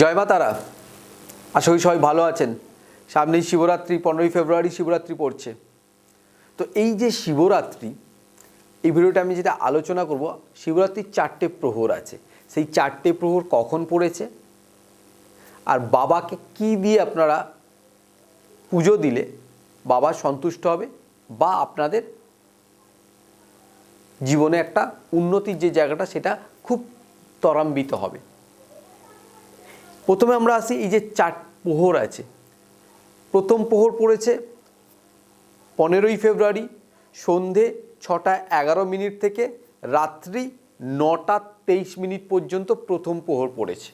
জয় মা তারা। আশা করি সবাই ভালো আছেন। সামনেই শিবরাত্রি, পনেরোই ফেব্রুয়ারি শিবরাত্রি পড়ছে। তো এই যে শিবরাত্রি, এই ভিডিওটা আমি যেটা আলোচনা করব, শিবরাত্রির চারটে প্রহর আছে। সেই চারটে প্রহর কখন পড়েছে? আর বাবাকে কি দিয়ে আপনারা পুজো দিলে বাবা সন্তুষ্ট হবে বা আপনাদের জীবনে একটা উন্নতির যে জায়গাটা, সেটা খুব ত্বরান্বিত হবে? প্রথমে আমরা আসি এই যে চার প্রহর আছে। প্রথম প্রহর পড়েছে পনেরোই ফেব্রুয়ারি সন্ধে ছটা এগারো মিনিট থেকে রাত্রি নটা তেইশ মিনিট পর্যন্ত প্রথম প্রহর পড়েছে।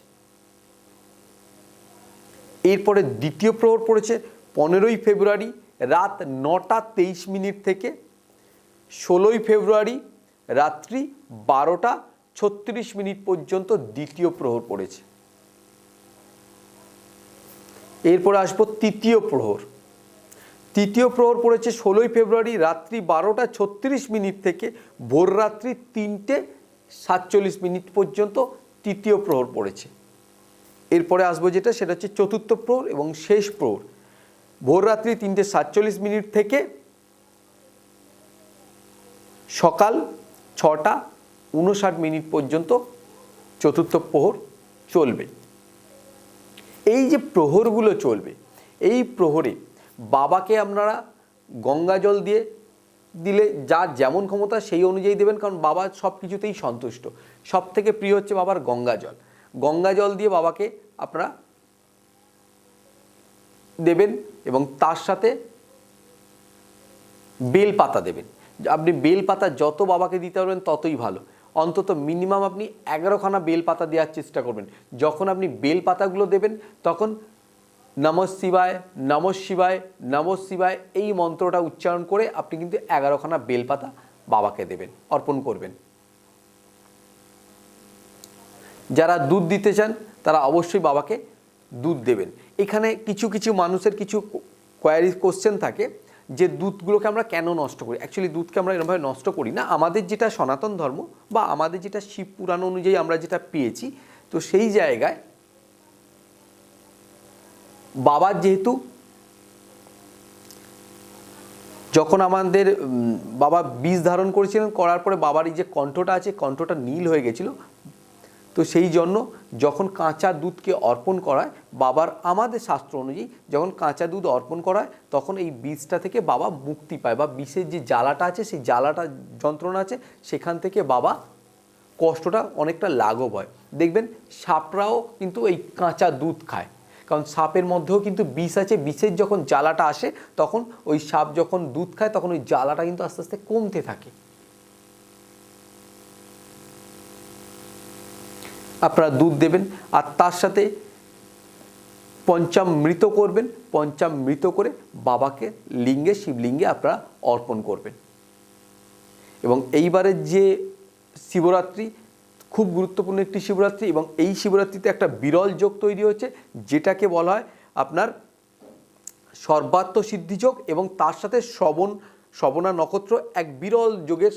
এরপরে দ্বিতীয় প্রহর পড়েছে পনেরোই ফেব্রুয়ারি রাত নটা তেইশ মিনিট থেকে ষোলোই ফেব্রুয়ারি রাত্রি বারোটা ছত্রিশ মিনিট পর্যন্ত দ্বিতীয় প্রহর পড়েছে। এরপরে আসব তৃতীয় প্রহর। তৃতীয় প্রহর পড়েছে ষোলোই ফেব্রুয়ারি রাত্রি বারোটা ছত্রিশ মিনিট থেকে ভোর রাত্রি তিনটে সাতচল্লিশ মিনিট পর্যন্ত তৃতীয় প্রহর পড়েছে। এরপরে আসব যেটা, সেটা হচ্ছে চতুর্থ প্রহর এবং শেষ প্রহর। ভোর রাত্রি তিনটে সাতচল্লিশ মিনিট থেকে সকাল ছটা উনষাট মিনিট পর্যন্ত চতুর্থ প্রহর চলবে। এই যে প্রহরগুলো চলবে, এই প্রহরে বাবাকে আপনারা গঙ্গা জল দিয়ে দিলে যার যেমন ক্ষমতা সেই অনুযায়ী দেবেন, কারণ বাবা সব কিছুতেই সন্তুষ্ট। সব থেকে প্রিয় হচ্ছে বাবার গঙ্গা জল। গঙ্গা জল দিয়ে বাবাকে আপনারা দেবেন এবং তার সাথে বেল পাতা দেবেন। আপনি বেল পাতা যত বাবাকে দিতে পারবেন ততই ভালো। অন্তত মিনিমাম আপনি এগারোখানা বেল পাতা দেওয়ার চেষ্টা করবেন। যখন আপনি বেল পাতাগুলো দেবেন, তখন নম শিবায় নম শিবায় নম শিবায় এই মন্ত্রটা উচ্চারণ করে আপনি কিন্তু এগারোখানা বেল পাতা বাবাকে দেবেন, অর্পণ করবেন। যারা দুধ দিতে চান, তারা অবশ্যই বাবাকে দুধ দেবেন। এখানে কিছু কিছু মানুষের কিছু কোয়ারি কোশ্চেন থাকে। যে দুধগুলোকে আমরা কেন নষ্ট করি? অ্যাকচুয়ালি দুধকে আমরা এরকমভাবে নষ্ট করি না। আমাদের যেটা সনাতন ধর্ম বা আমাদের যেটা শিব পুরাণ অনুযায়ী আমরা যেটা পেয়েছি, তো সেই জায়গায় বাবার যেহেতু যখন আমাদের বাবা বীজ ধারণ করেছিলেন, করার পরে বাবার এই যে কণ্ঠটা আছে, কণ্ঠটা নীল হয়ে গেছিল তো সেই জন্য যখন কাঁচা দুধকে অর্পণ করায়, বাবার আমাদের শাস্ত্র অনুযায়ী যখন কাঁচা দুধ অর্পণ করায়, তখন এই বীজটা থেকে বাবা মুক্তি পায় বা বিষের যে জ্বালাটা আছে, সেই জ্বালাটা যন্ত্রণা আছে, সেখান থেকে বাবা কষ্টটা অনেকটা লাঘব হয়। দেখবেন সাপরাও কিন্তু এই কাঁচা দুধ খায়। কারণ সাপের মধ্যেও কিন্তু বিষ আছে, বিষের যখন জ্বালাটা আসে, তখন ওই সাপ যখন দুধ খায়, তখন ওই জ্বালাটা কিন্তু আস্তে আস্তে কমতে থাকে। আপনারা দুধ দেবেন আর তার সাথে পঞ্চামৃত করবেন, পঞ্চামৃত করে বাবাকে লিঙ্গে, শিবলিঙ্গে আপনারা অর্পণ করবেন। এবং এইবারের যে শিবরাত্রি, খুব গুরুত্বপূর্ণ একটি শিবরাত্রি এবং এই শিবরাত্রিতে একটা বিরল যোগ তৈরি হচ্ছে যেটাকে বলা হয় আপনার সর্বাত্ম সিদ্ধিযোগ এবং তার সাথে শ্রবণ, শ্রবণা নক্ষত্র এক বিরল যোগের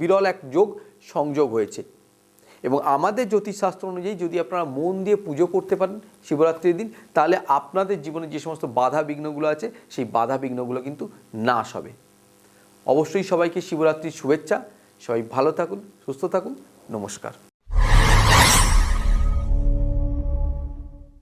বিরল এক যোগ সংযোগ হয়েছে। এবং আমাদের জ্যোতিষশাস্ত্র অনুযায়ী যদি আপনারা মন দিয়ে পুজো করতে পারেন শিবরাত্রির দিন, তাহলে আপনাদের জীবনে যে সমস্ত বাধা বিঘ্নগুলো আছে, সেই বাধা বিঘ্নগুলো কিন্তু নাশ হবে। অবশ্যই সবাইকে শিবরাত্রির শুভেচ্ছা। সবাই ভালো থাকুন, সুস্থ থাকুন। নমস্কার।